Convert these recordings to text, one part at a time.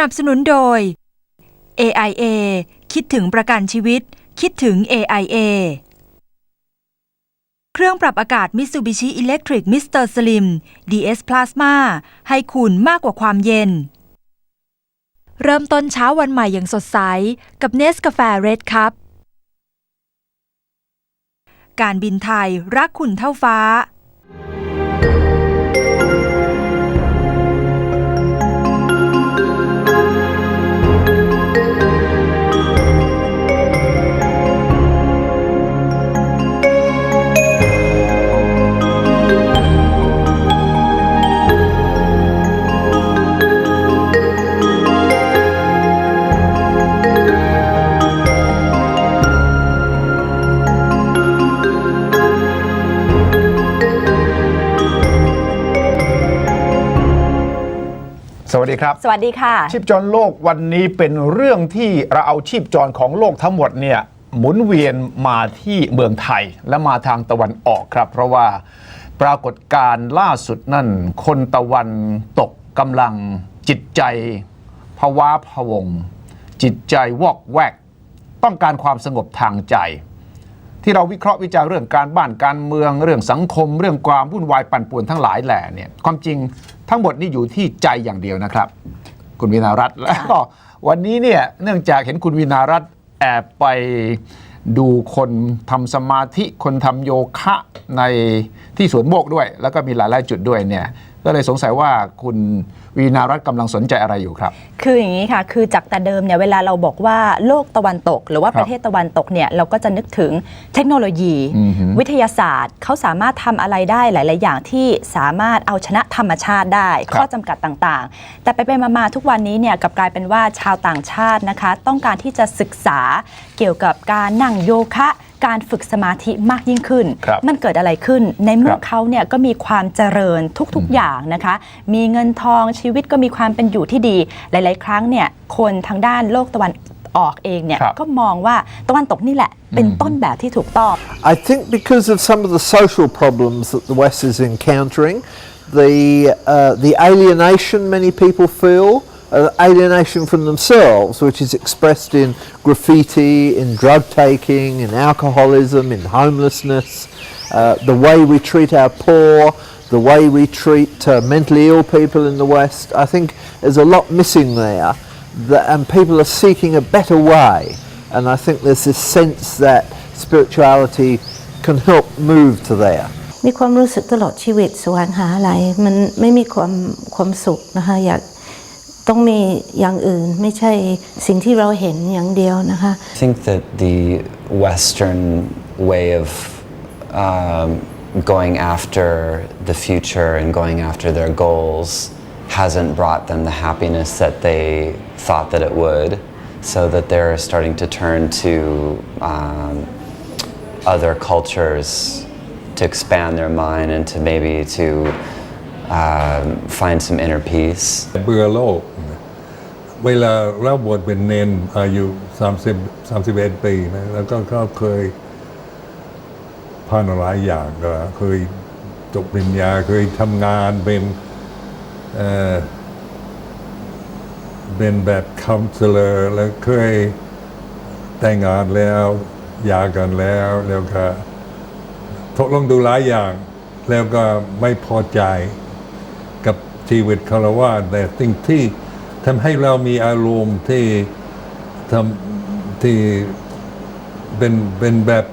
นับสนุนโดย AIA คิดถึงประกันชีวิต คิดถึง AIA เครื่องปรับอากาศ Mitsubishi Electric Mr. Slim DS Plasma ให้คุณมากกว่าความเย็น เริ่มต้นเช้าวันใหม่อย่างสดใส กับเนสกาแฟเรดคัพการบินไทยรักคุณเท่าฟ้า สวัสดีครับ สวัสดีค่ะ ชีพจรโลกวันนี้เป็นเรื่องที่เราเอาชีพจรของโลกทั้งหมดเนี่ยหมุนเวียนมาที่เมืองไทยและมาทางตะวันออกครับ เพราะว่าปรากฏการณ์ล่าสุดนั่น คนตะวันตกกำลังจิตใจภาวะพะวง จิตใจวอกแวก ต้องการความสงบทางใจ ที่เราวิเคราะห์วิจารณ์เรื่องการบ้านการเมือง เรื่องสังคม เรื่องความวุ่นวายปั่นป่วนทั้งหลายแหล่เนี่ยความจริงทั้งหมดนี่อยู่ที่ใจอย่างเดียวนะครับ คุณวินารัตน์แล้วก็วันนี้เนี่ยเนื่องจากเห็นคุณวินารัตน์แอบไปดูคนทำสมาธิคนทำโยคะในที่สวนโมกด้วย แล้วก็มีหลายๆจุดด้วยเนี่ย ก็เลยสงสัยว่าคุณวีนารัตน์กำลังสนใจอะไรอยู่ครับ คืออย่างนี้ค่ะ คือจากแต่เดิมเนี่ยเวลาเราบอกว่าโลกตะวันตก หรือว่าครับประเทศตะวันตกเนี่ยเราก็จะนึกถึงเทคโนโลยี อือฮึวิทยาศาสตร์เขาสามารถทำอะไรได้หลาย ๆ อย่างที่สามารถเอาชนะธรรมชาติได้ ครับข้อจำกัดต่าง ๆ แต่ไปไปมา ๆ ทุกวันนี้เนี่ยกลับกลายเป็นว่าชาวต่างชาตินะคะ ต้องการที่จะศึกษาเกี่ยวกับการนั่งโยคะ การฝึกสมาธิมากยิ่งขึ้น ครับมันเกิดอะไรขึ้น ในเมื่คอรับเขาเนี่ยก็มีความเจริญทุกๆอย่างนะคะ มีเงินทองชีวิตก็มีความเป็นอยู่ที่ดี หลาย ๆ ครั้งเนี่ยคนทางด้านโลกตะวันออกเองเนี่ยครับก็มองว่าตะวันตกนี่แหละ เป็นต้นแบบที่ถูกต้อง I think because of some of the social problems that the West is encountering, the uh, the alienation many people feel, uh, alienation from themselves, which is expressed in graffiti, in drug taking, in alcoholism, in homelessness, uh, the way we treat our poor, the way we treat uh, mentally ill people in the West. I think there's a lot missing there, that, and people are seeking a better way. And I think there's this sense that spirituality can help move to there. มีความรู้สึกตลอดชีวิตแสวงหาอะไร มันไม่มีความความสุขนะคะอยาก ต้องมีอย่างอื่น ไม่ใช่สิ่งที่เราเห็นอย่างเดียวนะคะ I think that the Western way of um, going after the future and going after their goals hasn't brought them the happiness that they thought that it would, so that they're starting to turn to um, other cultures to expand their mind and to maybe to um, find some inner peace. เบื่อโลก เวลาเราบวชเป็นเนนอายุ30 31 ปีนะแล้วก็ก็เคยผ่านหลายอย่างก็เคยจบปริญญาเคยทำงานเป็นเออเป็นแบบค o u n s e l o r แล้วเคยแต่งงานแล้วหย่ากันแล้วแล้วก็ทดลองดูหลายอย่าง แล้วก็ไม่พอใจ กับชีวิตคารวะแต่สิ่งที่ทำให้เรามีอารมณ์ที่ทำที่เป็นเป็นแบบ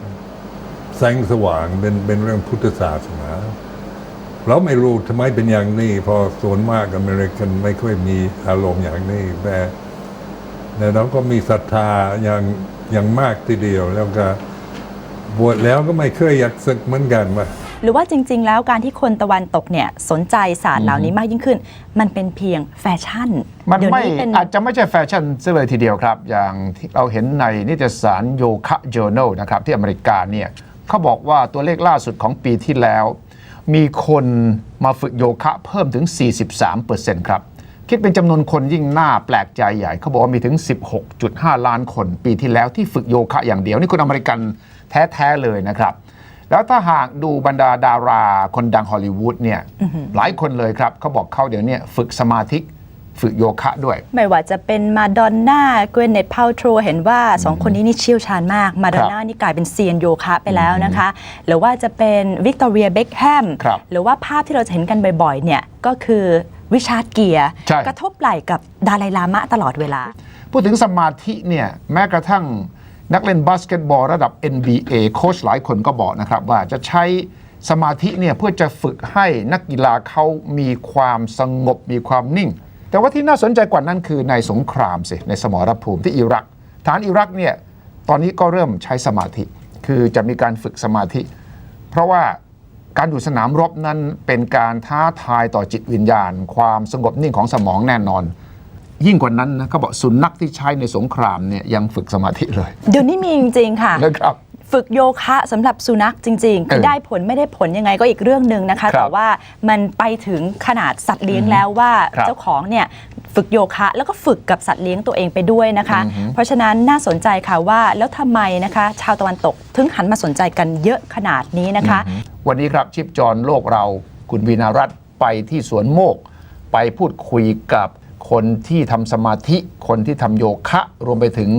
แสงสว่างเป็นเป็นเรื่องพุทธศาสนาเราไม่รู้ทำไมเป็นอย่างนี้ พอส่วนมากอเมริกันไม่ค่อยมีอารมณ์อย่างนี้แต่แต่เราก็มีศรัทธาอย่างอย่างมากทีเดียว แล้วก็บวชแล้วก็ไม่เคยอยากศึกเหมือนกันว่า หรือว่าจริง ๆ แล้วการที่คนตะวันตกเนี่ยสนใจศาสตร์เหล่านี้มากยิ่งขึ้น มันเป็นเพียงแฟชั่นมันเดี๋ยวไม่นี้เป็นอาจจะไม่ใช่แฟชั่นซะเลยทีเดียวครับ อย่างที่เราเห็นในนิตยสารโยคะ Journal นะครับที่อเมริกาเนี่ยเขาบอกว่าตัวเลขล่าสุดของปีที่แล้ว มีคนมาฝึกโยคะเพิ่มถึง 43%ครับ คิดเป็นจำนวนคนยิ่งน่าแปลกใจใหญ่ เขาบอกว่ามีถึง 16.5 ล้านคนปีที่แล้วที่ฝึกโยคะอย่างเดียว นี่คนอเมริกันแท้ ๆ เลยนะครับ แล้วถ้าหากดูบรรดาดาราคนดังฮอลลีวูดเนี่ยหลายคนเลยครับเขาบอกเขาเดี๋ยวเนี้ฝึกสมาธิฝึกโยคะด้วย ไม่ว่าจะเป็นมาดอนน่าเกรเนตพาวโทรเห็นว่าสองคนนี้นี่เชี่ยวชาญมาก มาดอนน่านี่กลายเป็นเซียนโยคะไปแล้วนะคะ หรือว่าจะเป็นวิกตอเรียเบคแฮมครับหรือว่าภาพที่เราจะเห็นกันบ่อยๆเนี่ยก็คือวิชาร์ดเกียร์ใช่กระทบไหล่กับดาไลลามะตลอดเวลา พูดถึงสมาธิเนี่ยแม้กระทั่ง นักเล่นบาสเกตบอลระดับ NBA โค้ชหลายคนก็บอกนะครับว่าจะใช้สมาธิเนี่ยเพื่อจะฝึกให้นักกีฬาเขามีความสงบมีความนิ่ง แต่ว่าที่น่าสนใจกว่านั้นคือในสงครามสิในสมรภูมิที่อิรักฐานอิรักเนี่ยตอนนี้ก็เริ่มใช้สมาธิ คือจะมีการฝึกสมาธิ เพราะว่าการอยู่สนามรบนั้นเป็นการท้าทายต่อจิตวิญญาณ ความสงบนิ่งของสมองแน่นอน ยิ่งกว่านั้นนะเขาบอกสุนัขที่ใช้ในสงครามเนี่ยยังฝึกสมาธิเลย เดี๋ยวนี้มีจริงๆค่ะ นะครับ ฝึกโยคะสำหรับสุนัขจริงๆ คือเออได้ผลไม่ได้ผลยังไงก็อีกเรื่องหนึ่งนะคะ ครับแต่ว่ามันไปถึงขนาดสัตว์เลี้ยงแล้วว่าครับ เจ้าของเนี่ยฝึกโยคะแล้วก็ฝึกกับสัตว์เลี้ยงตัวเองไปด้วยนะคะ เพราะฉะนั้นน่าสนใจค่ะว่าแล้วทำไมนะคะ ชาวตะวันตกถึงหันมาสนใจกันเยอะขนาดนี้นะคะ วันนี้ครับชิปจรโลกเราคุณวีนารัตน์ไปที่สวนโมก ไปพูดคุยกับ คนที่ทำสมาธิคนที่ทำโยคะ รวมไปถึง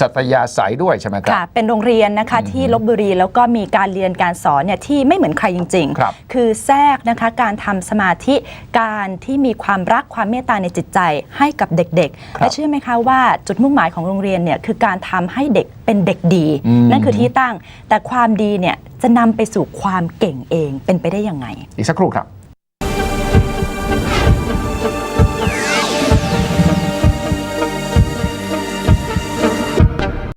สัตยาสายด้วยใช่ไหมครับค่ะเป็นโรงเรียนนะคะที่ลบบุรีแล้วก็มีการเรียนการสอนเนี่ยที่ไม่เหมือนใครจริงครับคือแทรกนะคะการทำสมาธิการที่มีความรักความเมตตาในจิตใจให้กับเด็กๆ และเชื่อไหมคะว่าจุดมุ่งหมายของโรงเรียนเนี่ยคือการทำให้เด็กเป็นเด็กดี นั่นคือที่ตั้งแต่ความดีเนี่ยจะนำไปสู่ความเก่งเองเป็นไปได้ยังไง อีกสักครู่ครับ